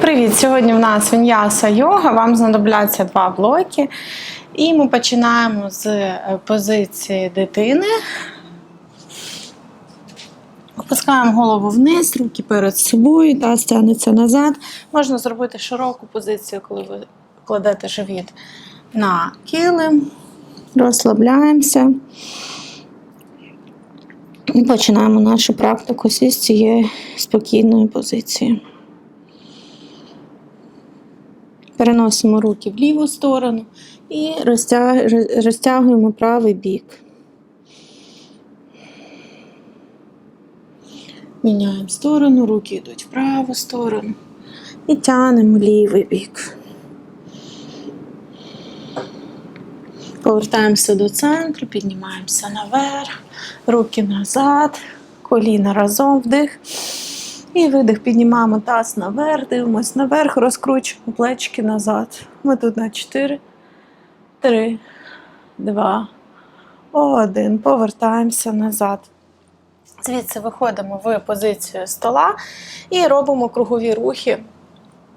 Привіт! Сьогодні в нас віньяса йога. Вам знадобляться два блоки. І ми починаємо з е, позиції дитини. Опускаємо голову вниз, руки перед собою, таз тягнеться назад. Можна зробити широку позицію, коли ви кладете живіт на килим. Розслабляємося. І починаємо нашу практику з цієї спокійної позиції. Переносимо руки в ліву сторону і розтя- розтягуємо правий бік. Міняємо сторону, руки йдуть в праву сторону і тягнемо лівий бік. Повертаємося до центру, піднімаємося наверх, руки назад, коліна разом вдих. І видих, піднімаємо таз наверх, дивимось наверх, розкручуємо плечики назад. Ми тут на 4, 3, 2, 1. Повертаємося назад. Звідси виходимо в позицію стола і робимо кругові рухи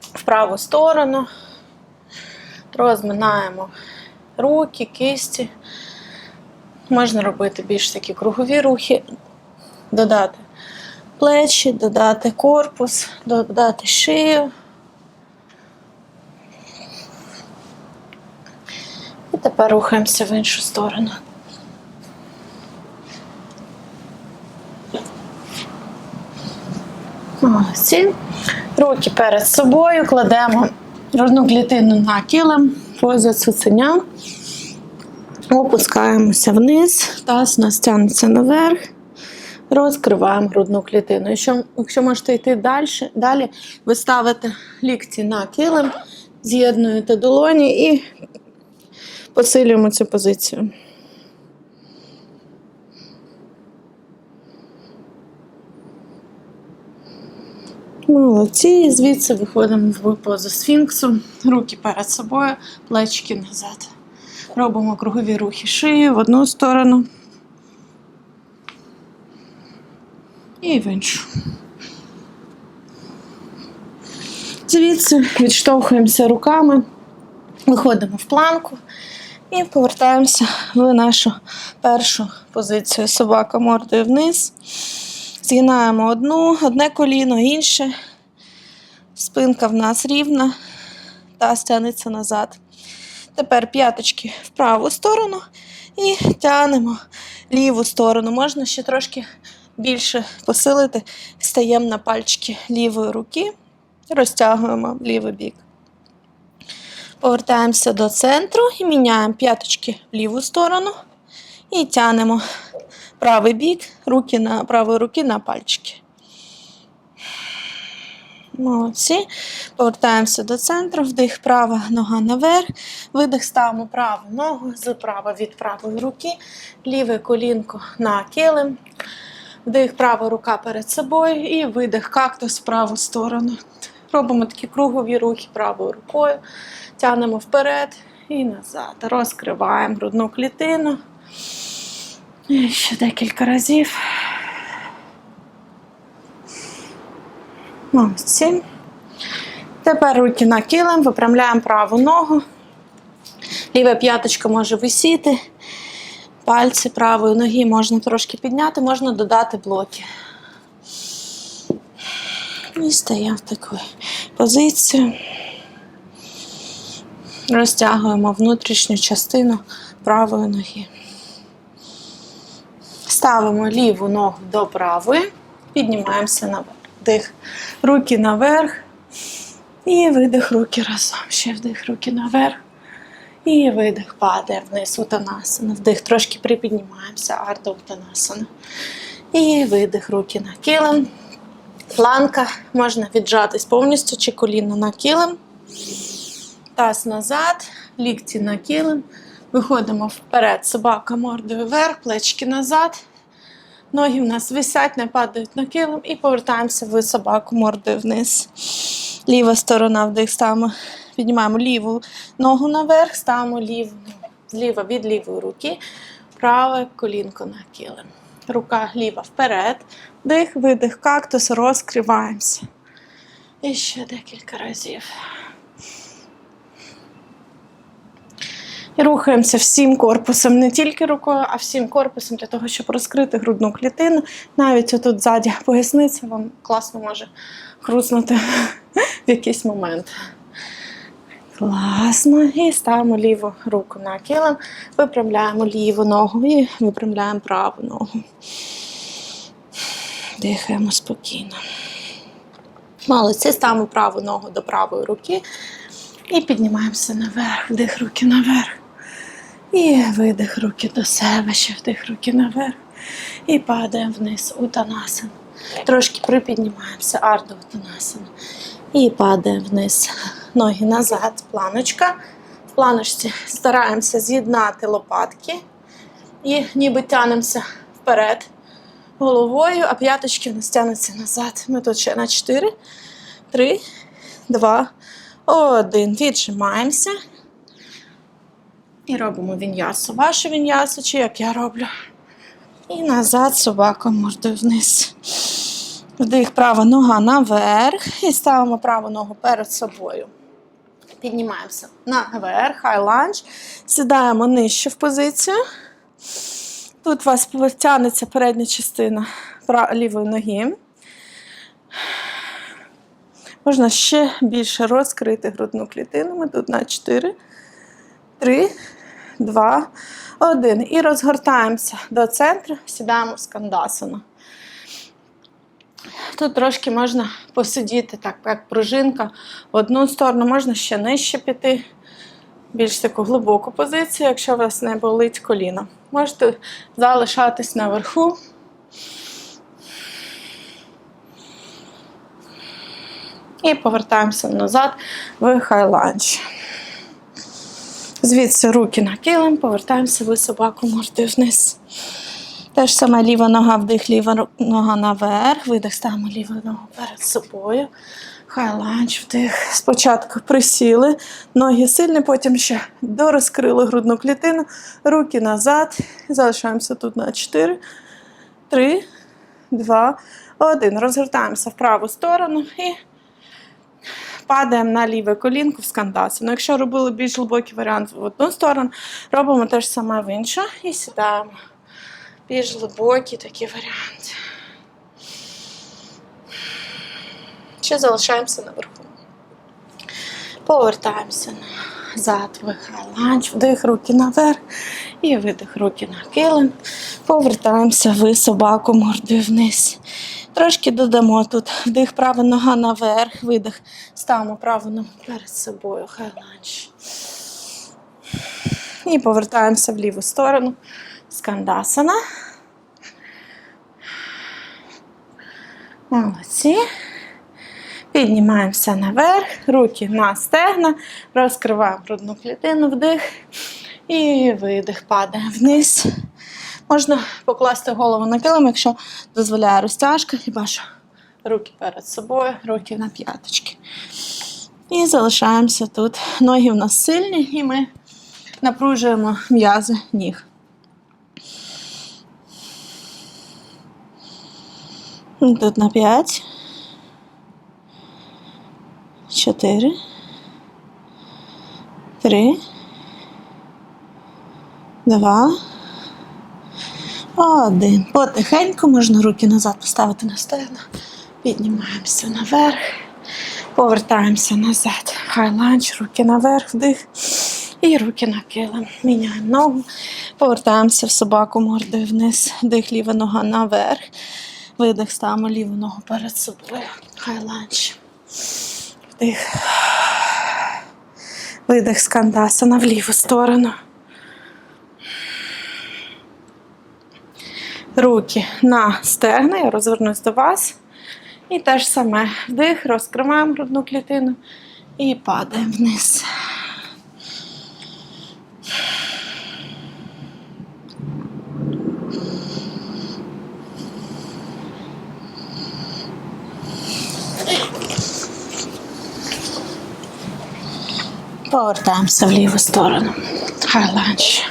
в праву сторону. Розминаємо руки, кисті. Можна робити більш такі кругові рухи, додати плечі, додати корпус, додати шию. І тепер рухаємося в іншу сторону. Молодці. Руки перед собою кладемо грудну клітину на килим, поза цуценя. Опускаємося вниз, таз у нас тягнеться наверх. Розкриваємо грудну клітину. Якщо, якщо можете йти далі, далі, ви ставите лікті на килим, з'єднуєте долоні і посилюємо цю позицію. Молодці. І Звідси виходимо в позу сфінксу, руки перед собою, плечики назад. Робимо кругові рухи шиї в одну сторону. І в іншу. Звідси відштовхуємося руками, виходимо в планку і повертаємося в нашу першу позицію. Собака мордою вниз. Згинаємо одну, одне коліно, інше. Спинка в нас рівна, та тягнеться назад. Тепер п'яточки в праву сторону і тягнемо ліву сторону. Можна ще трошки більше посилити, стаємо на пальчики лівої руки, розтягуємо лівий бік. Повертаємося до центру і міняємо п'яточки в ліву сторону і тянемо правий бік, руки на, правої руки на пальчики. Молодці. Повертаємося до центру, вдих, права нога наверх, видих, ставимо праву ногу зправа від правої руки, ліве колінко на килим. Вдих, права рука перед собою і видих кактус в праву сторону. Робимо такі кругові рухи правою рукою. Тянемо вперед і назад. Розкриваємо грудну клітину. І ще декілька разів. Молодці. Тепер руки на килим, випрямляємо праву ногу. Ліва п'яточка може висіти. Пальці правої ноги можна трошки підняти, можна додати блоки. І стаємо в таку позицію. Розтягуємо внутрішню частину правої ноги. Ставимо ліву ногу до правої, піднімаємося наверх. Вдих, руки наверх. І видих руки разом. Ще вдих руки наверх. І видих падає вниз утанасана. Вдих, трошки припіднімаємося, арда утанасана. І видих руки на килим. Планка можна віджатись повністю чи коліно на килим. Таз назад, лікті на килим. Виходимо вперед, собака мордою вверх, плечки назад. Ноги в нас висять, не падають на килим і повертаємося в собаку мордою вниз. Ліва сторона вдих ставимо, піднімаємо ліву ногу наверх, ставимо ліву зліва від лівої руки, праве колінко на килим. Рука ліва вперед, дих, видих, кактус, розкриваємося. І ще декілька разів. І рухаємося всім корпусом, не тільки рукою, а всім корпусом для того, щоб розкрити грудну клітину. Навіть отут ззаді поясниця вам класно може хруснути в якийсь момент. Класно. І ставимо ліву руку на килим, виправляємо ліву ногу і виправляємо праву ногу. Дихаємо спокійно. Молодці, ставимо праву ногу до правої руки і піднімаємося наверх, вдих руки наверх. І видих руки до себе, ще вдих руки наверх. І падаємо вниз у танасану. Трошки припіднімаємося, ардо танасану. І падаємо вниз. Ноги назад, планочка. В планочці стараємося з'єднати лопатки. І ніби тянемося вперед головою, а п'яточки в нас тягнуться назад. Ми тут ще на 4, 3, 2, 1. Віджимаємося. І робимо віньясу. Вашу віньясу, чи як я роблю. І назад собака мордою вниз. Вдих, права нога наверх. І ставимо праву ногу перед собою. Піднімаємося наверх, хай ланч. Сідаємо нижче в позицію. Тут у вас тягнеться передня частина лівої ноги. Можна ще більше розкрити грудну клітину. Ми тут на 4, 3, 2, 1. І розгортаємося до центру, сідаємо в скандасану. Тут трошки можна посидіти, так, як пружинка в одну сторону, можна ще нижче піти, більш таку глибоку позицію, якщо у вас не болить коліно. Можете залишатись наверху. І повертаємося назад в хайланч. Звідси руки на килим, повертаємося в собаку мордою вниз. Те ж саме ліва нога вдих, ліва нога наверх, видих, ставимо ліву ногу перед собою. Хайланч, вдих. Спочатку присіли, ноги сильні, потім ще дорозкрили грудну клітину, руки назад. Залишаємося тут на 4, 3, 2, 1. Розгортаємося в праву сторону і падаємо на ліве колінко в скандасину. Якщо робили більш глибокий варіант в одну сторону, робимо те ж саме в іншу і сідаємо. Більш глибокий такий варіант. Ще залишаємося наверху. Повертаємося назад, вихай ланч, вдих руки наверх і видих руки на килим. Повертаємося в собаку мордою вниз. Трошки додамо тут вдих, права нога наверх, видих. Ставимо праву ногу перед собою, хай ланч. І повертаємося в ліву сторону. Скандасана. Молодці. Піднімаємося наверх, руки на стегна, розкриваємо грудну клітину, вдих і видих, падаємо вниз. Можна покласти голову на килим, якщо дозволяє розтяжка, хіба що руки перед собою, руки на п'яточки. І залишаємося тут. Ноги в нас сильні, і ми напружуємо м'язи ніг. Тут на 5. 4. 3. 2. Один. Потихеньку можна руки назад поставити на стегна. Піднімаємося наверх. Повертаємося назад. Хай ланч, руки наверх, вдих. І руки на килим. Міняємо ногу. Повертаємося в собаку мордою вниз. Дих, ліва нога наверх. Видих, ставимо ліву ногу перед собою. Хай ланч. Вдих. Видих з кандасана в ліву сторону. Руки на стегна, я розвернусь до вас. І те ж саме вдих, розкриваємо грудну клітину і падаємо вниз. Повертаємося в ліву сторону. Хай ланч.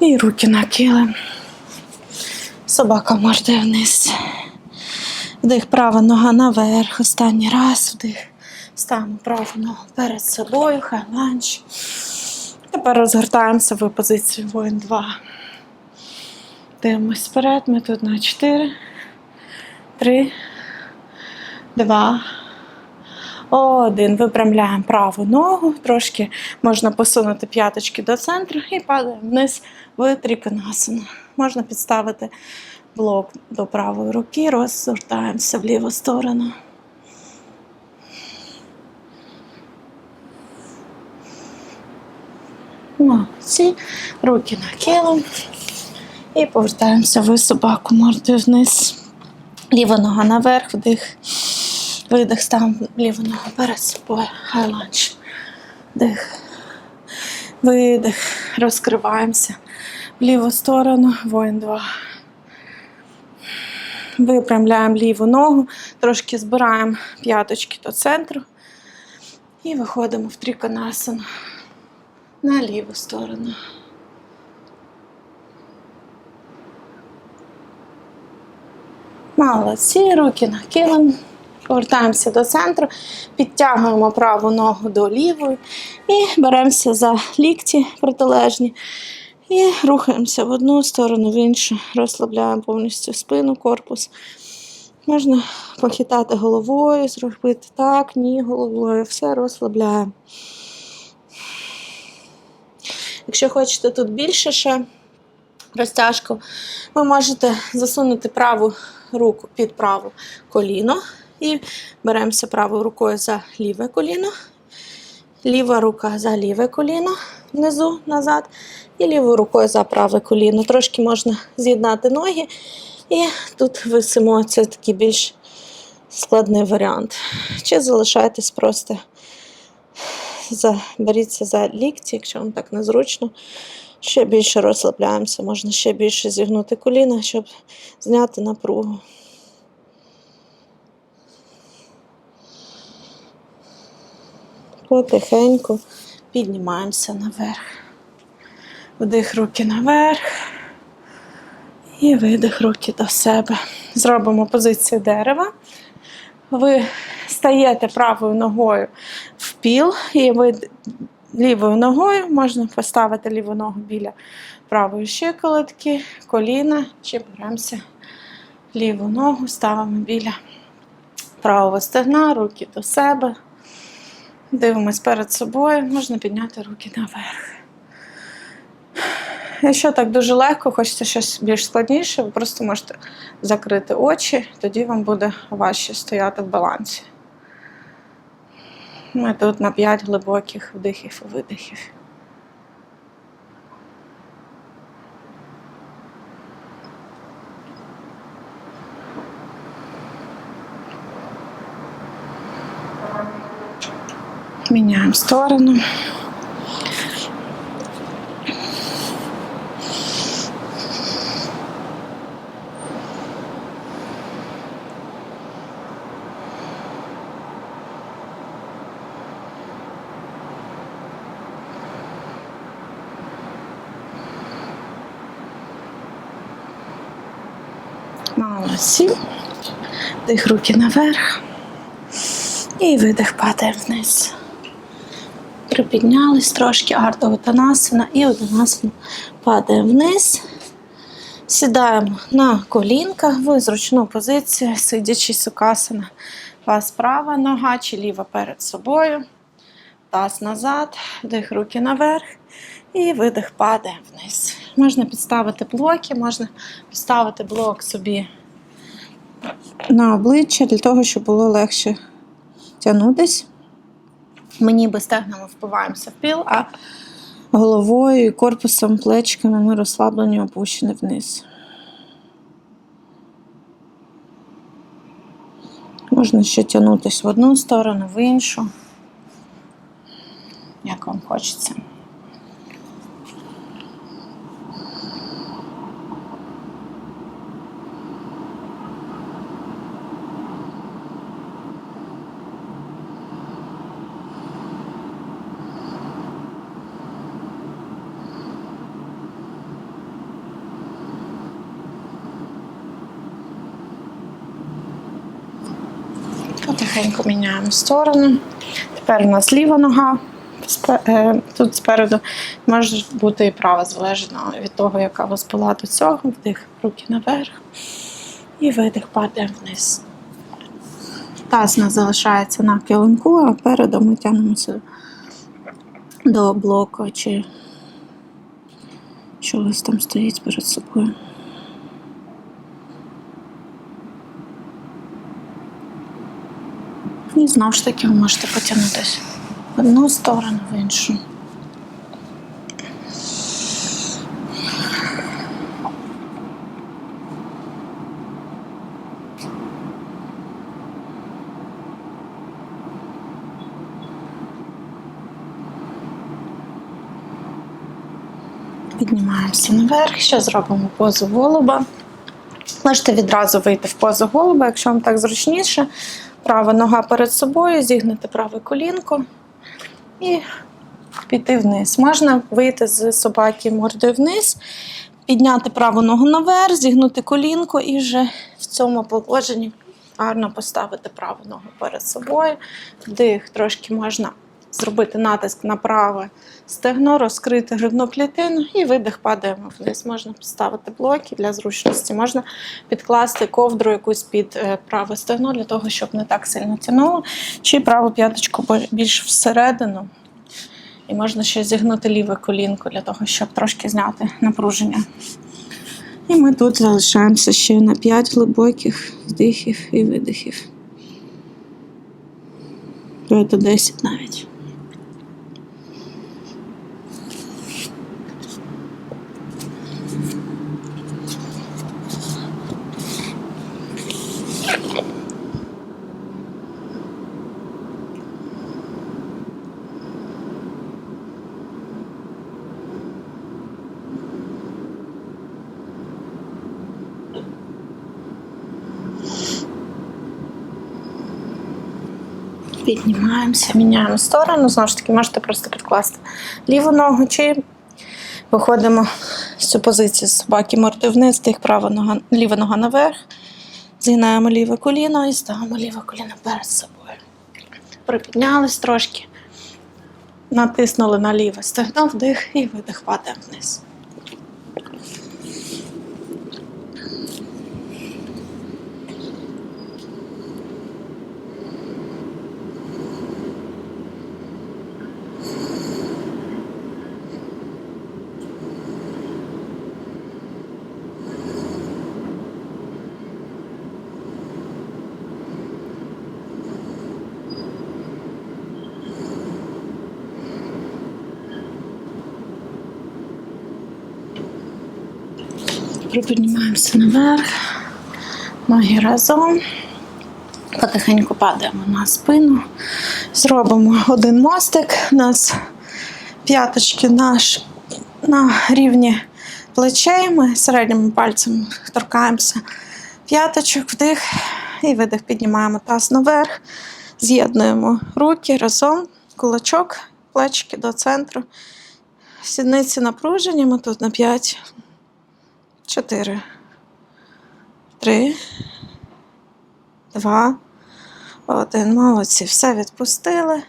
І руки на килим. Собака мордою вниз. Вдих, права нога наверх. Останній раз вдих. Ставимо праву ногу перед собою, хай ланч. Тепер розгортаємося в позицію воїн 2. Дивимось вперед. Ми тут на 4, 3, 2, один. Випрямляємо праву ногу. Трошки можна посунути п'яточки до центру і падаємо вниз в триконасану. Можна підставити блок до правої руки, розгортаємося в ліву сторону. Молодці. Руки на килим. І повертаємося в собаку мордою вниз. Ліва нога наверх, вдих. Видих, ставимо ліву ногу перед собою. Хай ланч. Дих. Видих. Розкриваємося в ліву сторону. Воїн 2. Випрямляємо ліву ногу, трошки збираємо п'яточки до центру. І виходимо в триконасану на ліву сторону. Молодці, руки на килим. Повертаємося до центру, підтягуємо праву ногу до лівої і беремося за лікті протилежні. І рухаємося в одну сторону, в іншу. Розслабляємо повністю спину, корпус. Можна похитати головою, зробити так, ні, головою. Все розслабляємо. Якщо хочете тут більше ще розтяжку, ви можете засунути праву руку під праву коліно і беремося правою рукою за ліве коліно, ліва рука за ліве коліно внизу назад, і лівою рукою за праве коліно. Трошки можна з'єднати ноги, і тут висимо це такий більш складний варіант. Чи залишайтесь просто, за, беріться за лікті, якщо вам так незручно. Ще більше розслабляємося, можна ще більше зігнути коліна, щоб зняти напругу. Потихеньку піднімаємося наверх. Вдих руки наверх. І видих руки до себе. Зробимо позицію дерева. Ви стаєте правою ногою в піл, і ви лівою ногою можна поставити ліву ногу біля правої щиколотки, коліна, чи беремося ліву ногу, ставимо біля правого стегна, руки до себе. Дивимось перед собою, можна підняти руки наверх. Якщо так дуже легко, хочеться щось більш складніше, ви просто можете закрити очі, тоді вам буде важче стояти в балансі. Ми тут на 5 глибоких вдихів і видихів. Міняємо сторону. Молодці. Дих руки наверх. І видих падає вниз. Припіднялись трошки, артовитанасана і одинасана падає вниз. Сідаємо на колінка в зручну позицію, сидячи сукасана. Вас права нога чи ліва перед собою. Таз назад, вдих руки наверх і видих падає вниз. Можна підставити блоки, можна підставити блок собі на обличчя для того, щоб було легше тягнутись. Ми ніби стегнами впиваємося в піл, а головою і корпусом, плечками ми розслаблені, опущені вниз. Можна ще тягнутися в одну сторону, в іншу, як вам хочеться. Потихеньку міняємо сторону. Тепер у нас ліва нога. е, Тут спереду може бути і права, залежно від того, яка у вас була до цього. Вдих, руки наверх. І видих падає вниз. Таз нас залишається на килимку, а передом ми тягнемося до блоку чи що там стоїть перед собою. І знову ж таки ви можете потягнутися в одну сторону, в іншу. Піднімаємося наверх, ще зробимо позу голуба. Можете відразу вийти в позу голуба, якщо вам так зручніше. Права нога перед собою, зігнути праве колінко і піти вниз. Можна вийти з собаки мордою вниз, підняти праву ногу наверх, зігнути колінко і вже в цьому положенні гарно поставити праву ногу перед собою. Вдих, трошки можна зробити натиск на праве стегно, розкрити грудну клітину і видих падаємо вниз. Можна поставити блоки для зручності, можна підкласти ковдру якусь під е, праве стегно для того, щоб не так сильно тянуло, чи праву п'яточку більш всередину. І можна ще зігнути ліве колінко для того, щоб трошки зняти напруження. І ми тут залишаємося ще на 5 глибоких вдихів і видихів. Давайте 10 навіть. Піднімаємося, міняємо сторону. Знову ж таки, можете просто підкласти ліву ногу чи виходимо з цю позицію собаки мордою вниз, тих права нога, ліва нога наверх. Згинаємо ліве коліно і ставимо ліве коліно перед собою. Припіднялись трошки, натиснули на ліве стегно, вдих і видих падаємо вниз. Припіднімаємося наверх, ноги разом. Потихеньку падаємо на спину. Зробимо один мостик. У нас п'яточки наш на рівні плечей. Ми середнім пальцем торкаємося п'яточок, вдих і видих. Піднімаємо таз наверх. З'єднуємо руки разом, кулачок, плечики до центру. Сідниці напружені, ми тут на 5, Чотири. Три. Два. Один. Молодці. Все відпустили.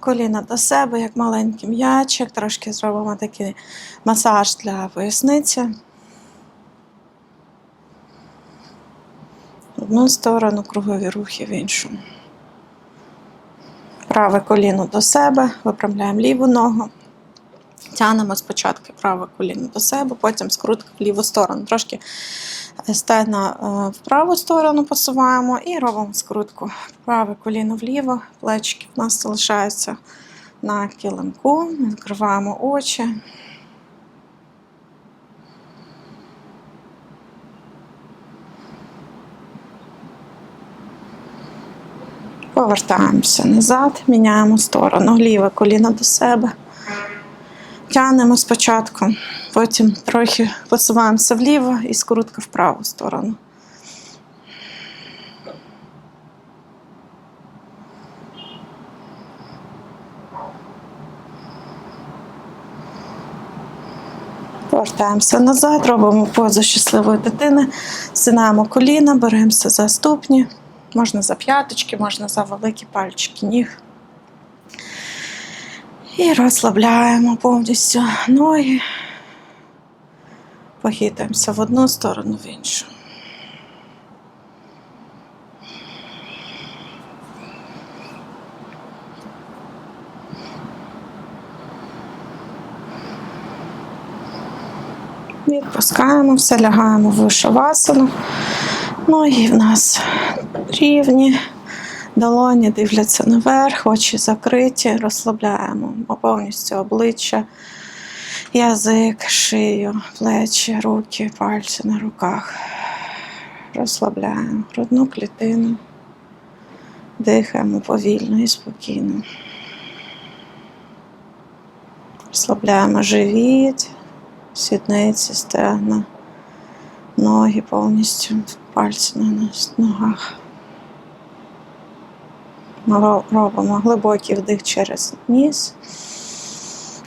Коліна до себе, як маленький м'ячик. Трошки зробимо такий масаж для поясниці. В одну сторону, кругові рухи в іншу. Праве коліно до себе, виправляємо ліву ногу. Тянемо спочатку праве коліно до себе, потім скрутка в ліву сторону. Трошки стегна е, в праву сторону посуваємо і робимо скрутку. Праве коліно вліво, плечики в нас залишаються на килимку. Ми Закриваємо очі. Повертаємося назад, міняємо сторону. Ліве коліно до себе. Тянемо спочатку, потім трохи посуваємося вліво і скрутка в праву сторону. Повертаємося назад, робимо позу щасливої дитини, згинаємо коліна, беремося за ступні, Можна за п'яточки, можна за великі пальчики ніг. І розслабляємо повністю ноги. Похитаємося в одну сторону, в іншу. Відпускаємо все, лягаємо в шавасану. Ноги в нас рівні, долоні дивляться наверх, очі закриті, розслабляємо повністю обличчя, язик, шию, плечі, руки, пальці на руках. Розслабляємо грудну клітину, дихаємо повільно і спокійно. Розслабляємо живіт, сідниці, стегна, ноги повністю, пальці на нас- ногах. Робимо глибокий вдих через ніс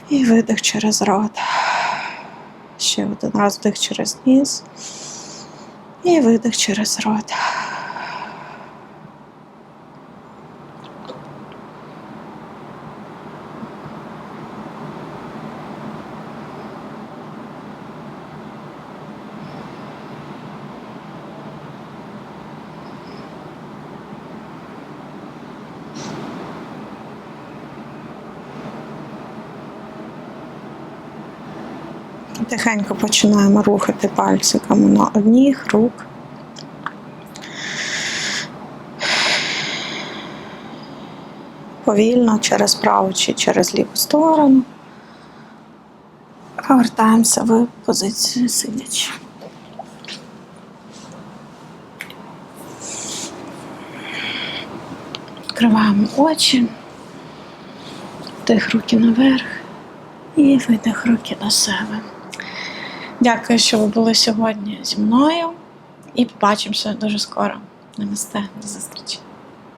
і видих через рот. Ще один раз вдих через ніс і видих через рот. Тихенько починаємо рухати пальчиками на ніг, рук. Повільно через праву чи через ліву сторону. Повертаємося в позицію сидячи. Відкриваємо очі, вдих руки наверх і видих руки до себе. Дякую, що ви були сьогодні зі мною. І побачимося дуже скоро. Намасте, до зустрічі.